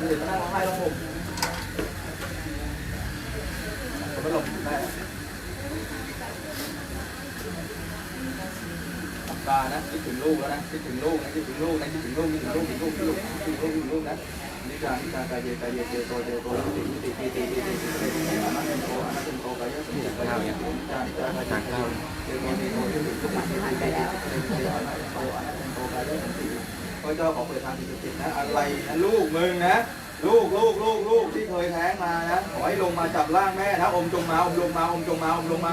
người ta đang có hai long hộp có cái lồng này và đấy cái trứng lô đó đấy cái trứng lô đấy cái trứng lô đấy cái trứng lô cái trứng lô cái trứng lô cái trứng lô cái trứng lô đấy đi ra đi ra cái gì cái gì cái rồi cái rồi thì thì thì thì thì thì thì thì anh ăn thêm cô anh ăn thêm cô cái cái gì cái nào nhỉ ra đi ra cái chặt nào cái rồi thì rồi thì thì thì thì thì thì thì thì thì thì thì thì ระเจ้าขอเปิดทางสิ่งศักดิ์สิทธิ์นะอะไรนะลูกมึงนะลูกลูกลูกลูกที่เคยแท้งมานะขอให้ลงมาจับร่างแม่นะอมจงมาอมลงมาอมจงมาอมลงมา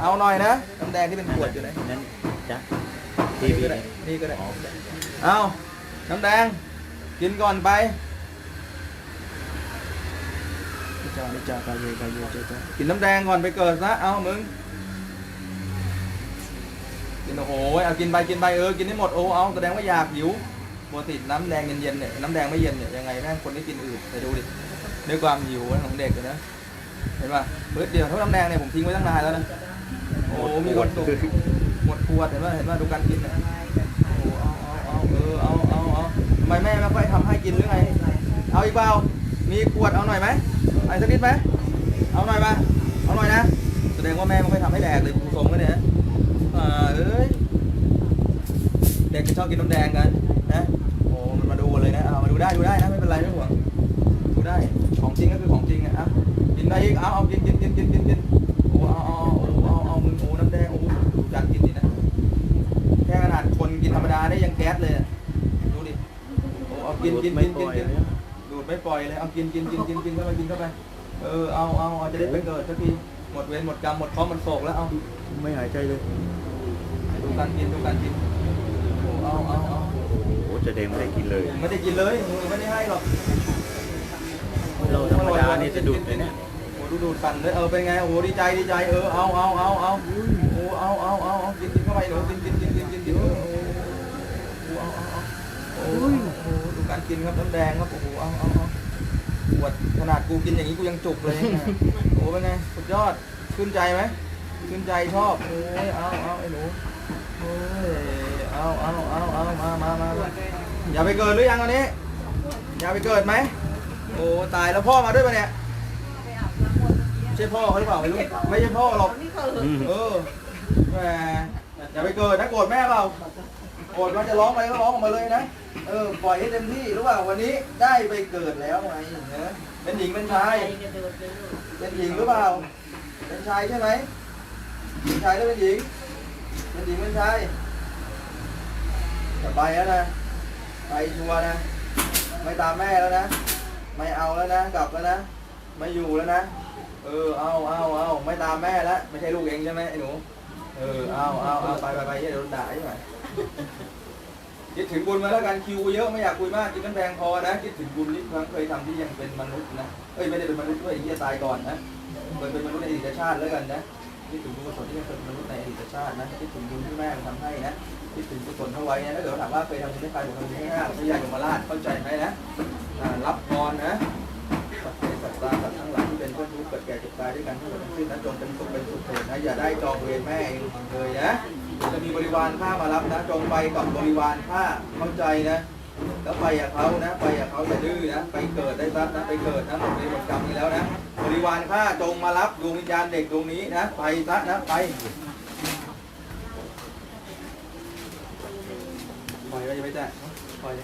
เอาหน่อยนะน้ำแดงที่เป็นขวดอยู่ไหนนั่นจ้ะนี่ก็ได้นี่ก็ได้เอาน้ำแดง กินก่อนไปจ้าจ้ากายเยกายเยจ้าจ้ากินน้ำแดงก่อนไปเกิดซะเอามึงกินโอ้โหเอากินไปกินไปเออกินให้หมดโอ้เอาแสดงว่าอยากหิวปกติน้ำแดงเย็นๆเนี่ยน้ำแดงไม่เย็นเนี่ยยังไงแม่งคนที่กินอื่นไปดูดิด้วยความหิวของเด็กเลยนะเห็นป่ะเบิร์ดเดียวเท่าน้ำแดงเนี่ยผมทิ้งไว้ตั้งนานแล้วนะ โอ้มีคนสุกหมดขวดเห็นป่ะเห็นป่ะดูการกินเนี่ยโอ้เอาเอาเอาเออเอาเอาเอาทำไมแม่ไม่ค่อยทำให้กินหรือไง เอาอีกเปล่า มีขวดเอาหน่อยไหมไอ้สักนิดไหมเอาหน่อยปะเอาหน่อยนะ แสดงว่าแม่ไม่ค่อยทำให้แดกเลยคุณสมกันเนี่ยอ่าเอ้ยเด็กก็ชอบกินน้ำแดงกันนะโอ้มันมาดูเลยนะเอามาดูได้ดูได้นะไม่เป็นไรไม่ห่วงดูได้ของจริงก็คือของจริงอะอะกินได้อีกเอาเอากินกินกินกินกินกินโอ้เอาเอาเอาเอาเอามึงโอ้น้ำแดง โอ้ดูจานกินดินะ แค่ขนาดคนกินธรรมดาได้ยังแก๊สเลยอะดูดิโอ้เอากินกินกินกินกินดูดไม่ปล่อยเลยเอากินกินกินกินกินเข้าไปกินเข้าไปเออเอาเอาเอาจะได้ไปเกิดสักทีหมดเวรหมดกรรมหมดเคราะห์หมดโศกแล้วเอาไม่หายใจเลยดูการกินดูการกินโอ้เอาเอาเอาโอ้จะเด้งไม่ได้กินเลย ไม่ได้กินเลยไม่ได้ให้หรอกเราธรรมดานี่จะดูดเลยเนี่ยโอ้ ดูดูดสั่นเลยเออเป็นไงโอ้ดีใจดีใจเออเอาเอาเอาเอาโอ้เอาเอาเอาเอากินกินเข้าไปหนูกินกินกินกินกินกินเออโอ้เอาเอาเอาโอ้ยโอ้ดูการกินครับน้ำแดงครับโอ้โหเอาเอาเอาปวดขนาดกูกินอย่างนี้กูยังจุกเลยนะโอ้เป็นไงสุดยอดชื่นใจไหมชื่นใจชอบโอ้ยเอาเอาไอ้หนูโอ้ยเอาเอาเอาเอามามามาอย่าไปเกิดหรือยังตอนนี้อย่าไปเกิดไหมโอ้ตายแล้วพ่อมาด้วยปะเนี่ย ใช่พ่อเขาหรือเปล่าไม่รู้ไม่ใช่พ่อหรอกอืมเออแหมอย่าไปเกิดนะโกรธแม่เปล่าโกรธมันจะร้องไปก็ร้องออกมาเลยนะเออปล่อยให้เต็มที่รู้เปล่าวันนี้ได้ไปเกิดแล้วไงเนอะเป็นหญิงเป็นชายเป็นหญิงหรือเปล่า เป็นชายใช่ไหมเป็นชายหรือเป็นหญิง เป็นหญิงเป็นชายจะไปแล้วนะไปชัวร์นะไม่ตามแม่แล้วนะ ไม่เอาแล้วนะ กลับแล้วนะ ไม่อยู่แล้วนะ เออเอาเอาเอาไม่ตามแม่แล้วไม่ใช่ลูกเองใช่ไหมไอ้หนู เออเอาเอาเอาไปไปไปเดี๋ยวโดนด่าใช่ไหมคิดถึงบุญมาแล้วกันคิวเยอะไม่อยากคุยมากกินน้ำแดงพอนะคิดถึงบุญที่ครั้งเคยทำที่ยังเป็นมนุษย์นะเอ้ยไม่ได้เป็นมนุษย์ด้วยไอ้เหี้ยตายก่อนนะเคยเป็นมนุษย์ในอดีตชาติแล้วกันนะคิดถึงบุญกุศลที่เคยเป็นมนุษย์ในอดีตชาตินะคิดถึงบุญที่แม่ทำให้นะคิดถึงกุศลเข้าไว้นะถ้าเกิดว่าถามว่าเคยทำบุญให้ใครผมทำบุญให้ห้าพระยายมราชเข้าใจไหมนะ กันทั้งหมดทั้งสิ้นนะจงเป็นสุขเป็นสุขเถิดนะอย่าได้จองเวรแม่เองเลยนะจะมีบริวารข้ามารับนะจงไปกับบริวารข้าเข้าใจนะแล้วไปกับเขานะ ไปกับเขาอย่าดื้อนะ ไปเกิดได้ซะนะ ไปเกิดนะหมดเวรหมดกรรมนี้แล้วนะ บริวารข้าจงมารับดวงวิญญาณเด็กดวงนี้นะ ไปซะนะไปปล่อยไว้อย่าไปแตะปล่อย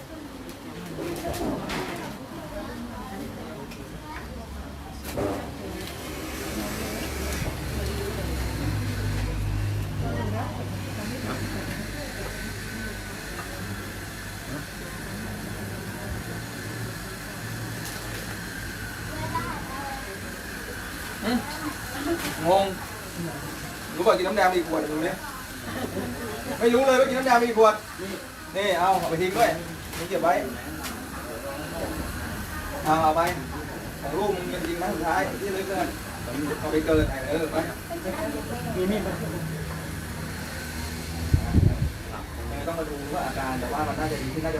งงรู้ป่ะกินน้ำแดงมีขวดดูเนี่ยไม่รู้เลยว่ากินน้ำแดงมีขวด นี่เอาเอาไปทิ้งด้วยนี่เก็บไว้เอาเอาไปของลูกมึงจริงนะสุดท้ายที่เลือเกินเอาไปเกินไอ้เออไปมีมีดต้องมาดูว่าอาการแต่ว่ามันน่าจะดีขึ้นน่าจะ